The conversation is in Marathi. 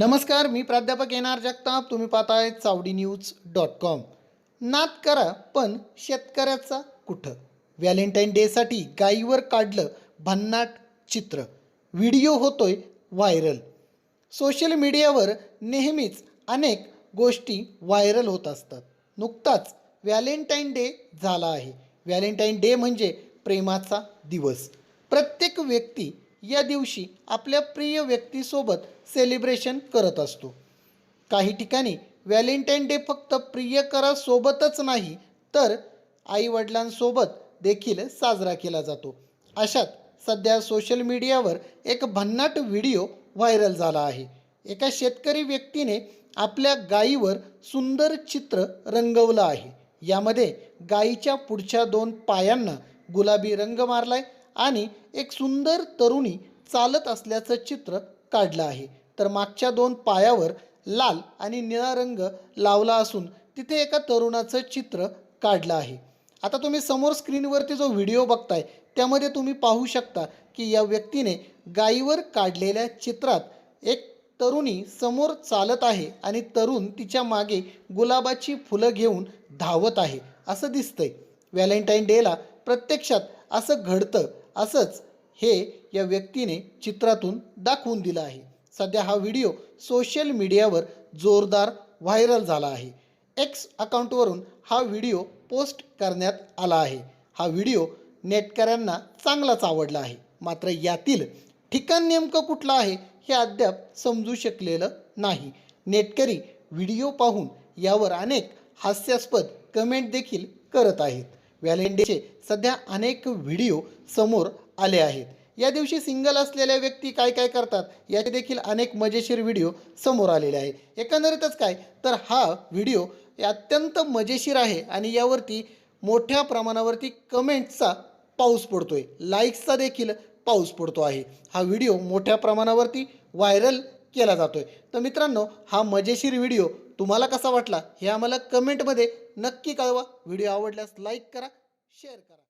नमस्कार मी प्राध्यापक एन आर जगताप. तुम्ही पाहताय चावडी न्यूज डॉट कॉम. नाद करा पण शेतकऱ्याचा कुठं? व्हॅलेंटाईन डेसाठी गाईवर काढलं भन्नाट चित्र. व्हिडिओ होतोय व्हायरल. सोशल मीडियावर नेहमीच अनेक गोष्टी व्हायरल होत असतात. नुकताच व्हॅलेंटाईन डे झाला आहे. व्हॅलेंटाईन डे म्हणजे प्रेमाचा दिवस. प्रत्येक व्यक्ती या दिवशी आपल्या प्रिय व्यक्तीसोबत सेलिब्रेशन करत असतो. काही ठिकाणी व्हॅलेंटाईन डे फक्त प्रियकरासोबतच नाही तर आईवडिलांसोबत देखील साजरा केला जातो. अशात सध्या सोशल मीडियावर एक भन्नाट व्हिडिओ व्हायरल झाला आहे. एका शेतकरी व्यक्तीने आपल्या गायीवर सुंदर चित्र रंगवलं आहे. यामध्ये गायीच्या पुढच्या दोन पायांना गुलाबी रंग मारलाय आणि एक सुंदर तरुणी चालत असल्याचं चित्र काढलं आहे. तर मागच्या दोन पायावर लाल आणि निळा रंग लावला असून तिथे एका तरुणाचं चित्र काढलं आहे. आता तुम्ही समोर स्क्रीनवरती जो व्हिडिओ बघताय त्यामध्ये तुम्ही पाहू शकता की या व्यक्तीने गायीवर काढलेल्या चित्रात एक तरुणी समोर चालत आहे आणि तरुण तिच्यामागे गुलाबाची फुलं घेऊन धावत आहे. असं दिसतंय. व्हॅलेंटाईन डेला प्रत्यक्षात असं घडतं असंच हे या व्यक्तीने चित्रातून दाखवून दिलं आहे. सध्या हा व्हिडिओ सोशल मीडियावर जोरदार व्हायरल झाला आहे. एक्स अकाउंटवरून हा व्हिडिओ पोस्ट करण्यात आला आहे. हा व्हिडिओ नेटकऱ्यांना चांगलाच आवडला आहे. मात्र यातील ठिकाण नेमकं कुठलं आहे हे अद्याप समजू शकलेलं नाही. नेटकरी व्हिडिओ पाहून यावर अनेक हास्यास्पद कमेंट देखील करत आहेत. व्हॅलेंटाईनचे सध्या अनेक व्हिडिओ समोर आले आहेत. या दिवशी सिंगल असलेल्या व्यक्ती काय काय करतात याचे देखील अनेक मजेशीर व्हिडिओ समोर आलेले आहे एकंदरीतच काय? तर हा व्हिडिओ अत्यंत मजेशीर आहे आणि यावरती मोठ्या प्रमाणावरती कमेंट्सचा पाऊस पडतोय. लाईक्सचा देखील पाऊस पडतो आहे. हा व्हिडिओ मोठ्या प्रमाणावरती व्हायरल केला जातोय. तर मित्रांनो हा मजेशीर व्हिडिओ तुम्हाला कसा वाटला हे आम्हाला कमेंटमध्ये नक्की कळवा. व्हिडिओ आवडल्यास लाईक करा शेअर करा.